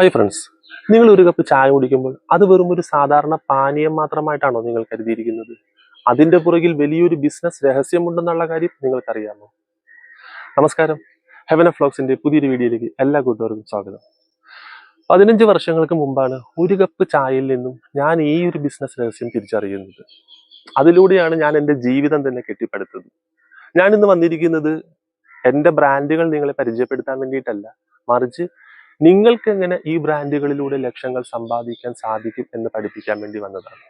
Hi friends നിങ്ങൾ ഒരു cup ചായ കുടിക്കുമ്പോൾ അത് വെറും ഒരു സാധാരണ പാനീയം മാത്രമായിട്ടാണോ നിങ്ങൾ കരുതിയിരിക്കുന്നത്? അതിന്റെ പുറകിൽ വലിയൊരു ബിസിനസ് രഹസ്യമുണ്ടെന്നുള്ള കാര്യം നിങ്ങൾക്കറിയാമോ? നമസ്കാരം. ഹെവൻ ഓഫ് ഫ്ലോക്സിന്റെ പുതിയൊരു വീഡിയോയിലേക്ക് എല്ലാ കൂട്ടുകാർക്കും സ്വാഗതം. പതിനഞ്ച് വർഷങ്ങൾക്ക് മുമ്പാണ് ഒരു കപ്പ് ചായയിൽ നിന്നും ഞാൻ ഈ ഒരു ബിസിനസ് രഹസ്യം തിരിച്ചറിയുന്നത്. അതിലൂടെയാണ് ഞാൻ എന്റെ ജീവിതം തന്നെ കെട്ടിപ്പടുത്തത്. ഞാൻ ഇന്ന് വന്നിരിക്കുന്നത് എന്റെ ബ്രാൻഡുകൾ നിങ്ങളെ പരിചയപ്പെടുത്താൻ വേണ്ടിയിട്ടല്ല മറിച്ച് നിങ്ങൾക്ക് എങ്ങനെ ഈ ബ്രാൻഡുകളിലൂടെ ലക്ഷങ്ങൾ സമ്പാദിക്കാൻ സാധിക്കും എന്ന് പഠിപ്പിക്കാൻ വേണ്ടി വന്നതാണ്?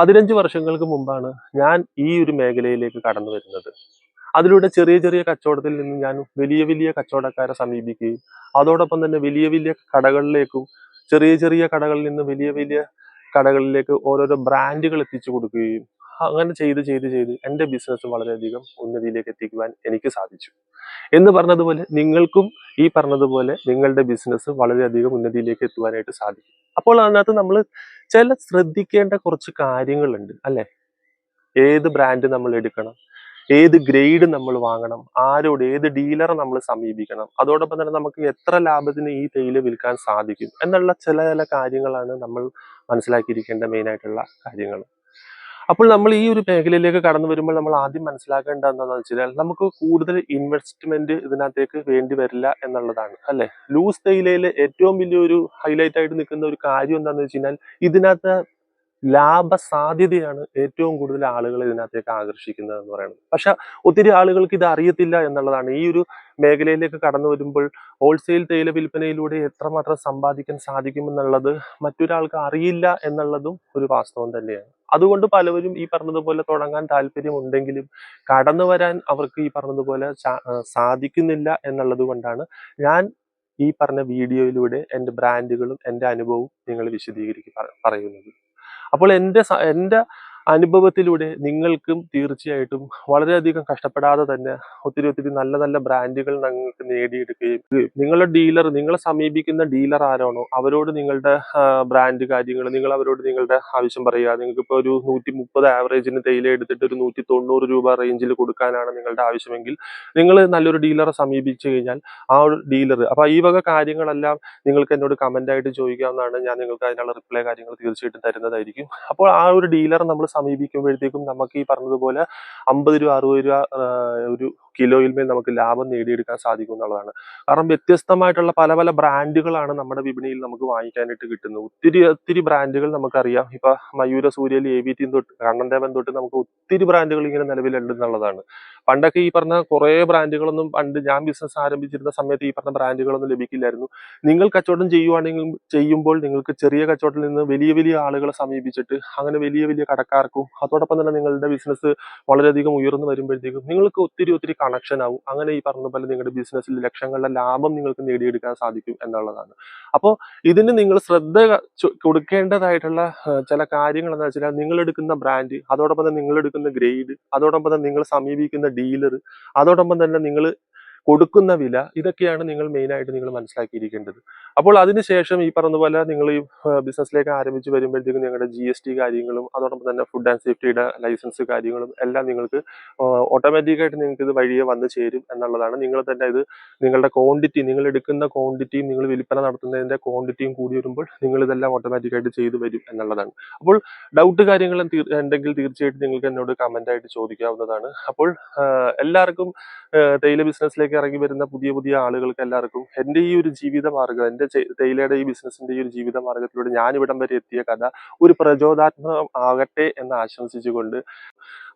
പതിനഞ്ച് വർഷങ്ങൾക്ക് മുമ്പാണ് ഞാൻ ഈ ഒരു മേഖലയിലേക്ക് കടന്നു വരുന്നത്. അതിലൂടെ ചെറിയ ചെറിയ കച്ചവടത്തിൽ നിന്ന് ഞാൻ വലിയ വലിയ കച്ചവടക്കാരെ സമീപിക്കുകയും അതോടൊപ്പം തന്നെ വലിയ വലിയ കടകളിലേക്കും ചെറിയ ചെറിയ കടകളിൽ നിന്ന് വലിയ വലിയ കടകളിലേക്ക് ഓരോരോ ബ്രാൻഡുകൾ എത്തിച്ചു കൊടുക്കുകയും അങ്ങനെ ചെയ്ത് ചെയ്ത് ചെയ്ത് എന്റെ ബിസിനസ് വളരെയധികം ഉന്നതിയിലേക്ക് എത്തിക്കുവാൻ എനിക്ക് സാധിച്ചു. എന്ന് പറഞ്ഞതുപോലെ നിങ്ങൾക്കും ഈ പറഞ്ഞതുപോലെ നിങ്ങളുടെ ബിസിനസ് വളരെയധികം ഉന്നതിയിലേക്ക് എത്തുവാനായിട്ട് സാധിക്കും. അപ്പോൾ അതിനകത്ത് നമ്മൾ ചില ശ്രദ്ധിക്കേണ്ട കുറച്ച് കാര്യങ്ങളുണ്ട് അല്ലേ? ഏത് ബ്രാൻഡ് നമ്മൾ എടുക്കണം? ഏത് ഗ്രേഡ് നമ്മൾ വാങ്ങണം? ആരോട് ഏത് ഡീലറെ നമ്മൾ സമീപിക്കണം? അതോടൊപ്പം തന്നെ നമുക്ക് എത്ര ലാഭത്തിന് ഈ തേയില വിൽക്കാൻ സാധിക്കും? എന്നുള്ള ചില ചില കാര്യങ്ങളാണ് നമ്മൾ മനസ്സിലാക്കിയിരിക്കേണ്ട മെയിനായിട്ടുള്ള കാര്യങ്ങൾ. അപ്പോൾ നമ്മൾ ഈ ഒരു മേഖലയിലേക്ക് കടന്നു വരുമ്പോൾ നമ്മൾ ആദ്യം മനസ്സിലാക്കേണ്ട എന്താണെന്ന് വെച്ചാൽ നമുക്ക് കൂടുതൽ ഇൻവെസ്റ്റ്മെന്റ് ഇതിനകത്തേക്ക് വേണ്ടി വരില്ല എന്നുള്ളതാണ് അല്ലെ? ലൂസ് തേയിലയിലെ ഏറ്റവും വലിയൊരു ഹൈലൈറ്റ് ആയിട്ട് നിൽക്കുന്ന ഒരു കാര്യം എന്താണെന്ന് വെച്ച് കഴിഞ്ഞാൽ ഇതിനകത്ത് ലാഭ സാധ്യതയാണ് ഏറ്റവും കൂടുതൽ ആളുകൾ ഇതിനകത്തേക്ക് ആകർഷിക്കുന്നത് എന്ന് പറയുന്നത്. പക്ഷെ ഒത്തിരി ആളുകൾക്ക് ഇത് അറിയത്തില്ല എന്നുള്ളതാണ്. ഈ ഒരു മേഖലയിലേക്ക് കടന്നു വരുമ്പോൾ ഹോൾസെയിൽ തേയില വിൽപ്പനയിലൂടെ എത്രമാത്രം സമ്പാദിക്കാൻ സാധിക്കുമെന്നുള്ളത് മറ്റൊരാൾക്ക് അറിയില്ല എന്നുള്ളതും ഒരു വാസ്തവം തന്നെയാണ്. അതുകൊണ്ട് പലവരും ഈ പറഞ്ഞതുപോലെ തുടങ്ങാൻ താല്പര്യമുണ്ടെങ്കിലും കടന്നു വരാൻ അവർക്ക് ഈ പറഞ്ഞതുപോലെ സാധിക്കുന്നില്ല എന്നുള്ളത് കൊണ്ടാണ് ഞാൻ ഈ പറഞ്ഞ വീഡിയോയിലൂടെ എന്റെ ബ്രാൻഡുകളും എന്റെ അനുഭവവും നിങ്ങൾ വിശദീകരിച്ച് പറയുന്നത്. അപ്പോൾ എന്റെ എന്റെ അനുഭവത്തിലൂടെ നിങ്ങൾക്കും തീർച്ചയായിട്ടും വളരെയധികം കഷ്ടപ്പെടാതെ തന്നെ ഒത്തിരി ഒത്തിരി നല്ല നല്ല ബ്രാൻഡുകൾ നിങ്ങൾക്ക് നേടിയെടുക്കുകയും നിങ്ങളുടെ ഡീലർ നിങ്ങളെ സമീപിക്കുന്ന ഡീലർ ആരാണോ അവരോട് നിങ്ങളുടെ ബ്രാൻഡ് കാര്യങ്ങൾ നിങ്ങൾ അവരോട് നിങ്ങളുടെ ആവശ്യം പറയുക. നിങ്ങൾക്ക് ഇപ്പോൾ ഒരു നൂറ്റി മുപ്പത് ആവറേജിന് തേയില എടുത്തിട്ട് ഒരു നൂറ്റി തൊണ്ണൂറ് രൂപ റേഞ്ചിൽ കൊടുക്കാനാണ് നിങ്ങളുടെ ആവശ്യമെങ്കിൽ നിങ്ങൾ നല്ലൊരു ഡീലറെ സമീപിച്ചു കഴിഞ്ഞാൽ ആ ഒരു ഡീലർ അപ്പോൾ ഈ വക കാര്യങ്ങളെല്ലാം നിങ്ങൾക്ക് എന്നോട് കമന്റായിട്ട് ചോദിക്കാവുന്നതാണ്. ഞാൻ നിങ്ങൾക്ക് അതിനുള്ള റിപ്ലൈ കാര്യങ്ങൾ തീർച്ചയായിട്ടും തരുന്നതായിരിക്കും. അപ്പോൾ ആ ഒരു ഡീലർ നമ്മൾ സമീപിക്കുമ്പോഴത്തേക്കും നമുക്ക് ഈ പറഞ്ഞതുപോലെ അമ്പത് രൂപ അറുപത് രൂപ ഒരു കിലോയിൽ മേൽ നമുക്ക് ലാഭം നേടിയെടുക്കാൻ സാധിക്കും എന്നുള്ളതാണ്. കാരണം വ്യത്യസ്തമായിട്ടുള്ള പല പല ബ്രാൻഡുകളാണ് നമ്മുടെ വിപണിയിൽ നമുക്ക് വാങ്ങിക്കാനായിട്ട് കിട്ടുന്നത്. ഒത്തിരി ഒത്തിരി ബ്രാൻഡുകൾ നമുക്കറിയാം. ഇപ്പൊ മയൂര സൂര്യയിൽ എ വി ടി തൊട്ട് കണ്ണൻദേവൻ തൊട്ട് നമുക്ക് ഒത്തിരി ബ്രാൻഡുകൾ ഇങ്ങനെ നിലവിലുണ്ട് എന്നുള്ളതാണ്. പണ്ടൊക്കെ ഈ പറഞ്ഞ കുറേ ബ്രാൻഡുകളൊന്നും പണ്ട് ഞാൻ ബിസിനസ് ആരംഭിച്ചിരുന്ന സമയത്ത് ഈ പറഞ്ഞ ബ്രാൻഡുകളൊന്നും ലഭിക്കില്ലായിരുന്നു. നിങ്ങൾ കച്ചവടം ചെയ്യുവാണെങ്കിൽ ചെയ്യുമ്പോൾ നിങ്ങൾക്ക് ചെറിയ കച്ചവടത്തിൽ നിന്ന് വലിയ വലിയ ആളുകളെ സമീപിച്ചിട്ട് അങ്ങനെ വലിയ വലിയ കടക്കാർക്കും അതോടൊപ്പം തന്നെ നിങ്ങളുടെ ബിസിനസ് വളരെയധികം ഉയർന്നു വരുമ്പോഴത്തേക്കും നിങ്ങൾക്ക് ഒത്തിരി ഒത്തിരി കണക്ഷൻ ആവും. അങ്ങനെ ഈ പറഞ്ഞ പോലെ നിങ്ങളുടെ ബിസിനസ്സിൽ ലക്ഷങ്ങളുടെ ലാഭം നിങ്ങൾക്ക് നേടിയെടുക്കാൻ സാധിക്കും എന്നുള്ളതാണ്. അപ്പോൾ ഇതിന് നിങ്ങൾ ശ്രദ്ധ കൊടുക്കേണ്ടതായിട്ടുള്ള ചില കാര്യങ്ങൾ എന്ന് വെച്ചാൽ നിങ്ങൾ എടുക്കുന്ന ബ്രാൻഡ് അതോടൊപ്പം തന്നെ നിങ്ങൾ എടുക്കുന്ന ഗ്രേഡ് അതോടൊപ്പം തന്നെ നിങ്ങൾ സമീപിക്കുന്ന ഡീലർ അതോടൊപ്പം തന്നെ നിങ്ങൾ കൊടുക്കുന്ന വില ഇതൊക്കെയാണ് നിങ്ങൾ മെയിനായിട്ട് നിങ്ങൾ മനസ്സിലാക്കിയിരിക്കേണ്ടത്. അപ്പോൾ അതിനുശേഷം ഈ പറഞ്ഞ പോലെ നിങ്ങൾ ഈ ബിസിനസ്സിലേക്ക് ആരംഭിച്ച് വരുമ്പോഴത്തേക്കും നിങ്ങളുടെ ജി എസ് ടി കാര്യങ്ങളും അതോടൊപ്പം തന്നെ ഫുഡ് ആൻഡ് സേഫ്റ്റിയുടെ ലൈസൻസ് കാര്യങ്ങളും എല്ലാം നിങ്ങൾക്ക് ഓട്ടോമാറ്റിക്കായിട്ട് നിങ്ങൾക്ക് ഇത് വഴിയെ വന്നു ചേരും എന്നുള്ളതാണ്. നിങ്ങൾ തന്നെ ഇത് നിങ്ങളുടെ ക്വാണ്ടിറ്റി നിങ്ങൾ എടുക്കുന്ന ക്വാണ്ടിറ്റിയും നിങ്ങൾ വിൽപ്പന നടത്തുന്നതിന്റെ ക്വാണ്ടിറ്റിയും കൂടി വരുമ്പോൾ നിങ്ങൾ ഇതെല്ലാം ഓട്ടോമാറ്റിക്കായിട്ട് ചെയ്തു വരും എന്നുള്ളതാണ്. അപ്പോൾ ഡൗട്ട് കാര്യങ്ങൾ ഉണ്ടെങ്കിൽ തീർച്ചയായിട്ടും നിങ്ങൾക്ക് എന്നോട് കമന്റ് ആയിട്ട് ചോദിക്കാവുന്നതാണ്. അപ്പോൾ എല്ലാവർക്കും തേയില ബിസിനസ്സിലേക്ക് ഇറങ്ങി വരുന്ന പുതിയ പുതിയ ആളുകൾക്ക് എല്ലാവർക്കും എന്റെ ഈ ഒരു ജീവിത മാർഗം എന്റെ തേയിലയുടെ ഈ ബിസിനസിന്റെ ഈ ഒരു ജീവിത മാർഗത്തിലൂടെ ഞാൻ വരെ എത്തിയ കഥ ഒരു പ്രചോദനാത്മകം ആകട്ടെ എന്ന് ആശംസിച്ചുകൊണ്ട്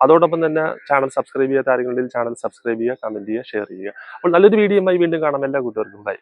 അതോടൊപ്പം തന്നെ ചാനൽ സബ്സ്ക്രൈബ് ചെയ്യാത്ത ആരെങ്കിലും ചാനൽ സബ്സ്ക്രൈബ് ചെയ്യുക കമന്റ് ചെയ്യുക ഷെയർ ചെയ്യുക. അപ്പോൾ നല്ലൊരു വീഡിയോയുമായി വീണ്ടും കാണാം. എല്ലാ കൂട്ടുകാർക്കും ബൈ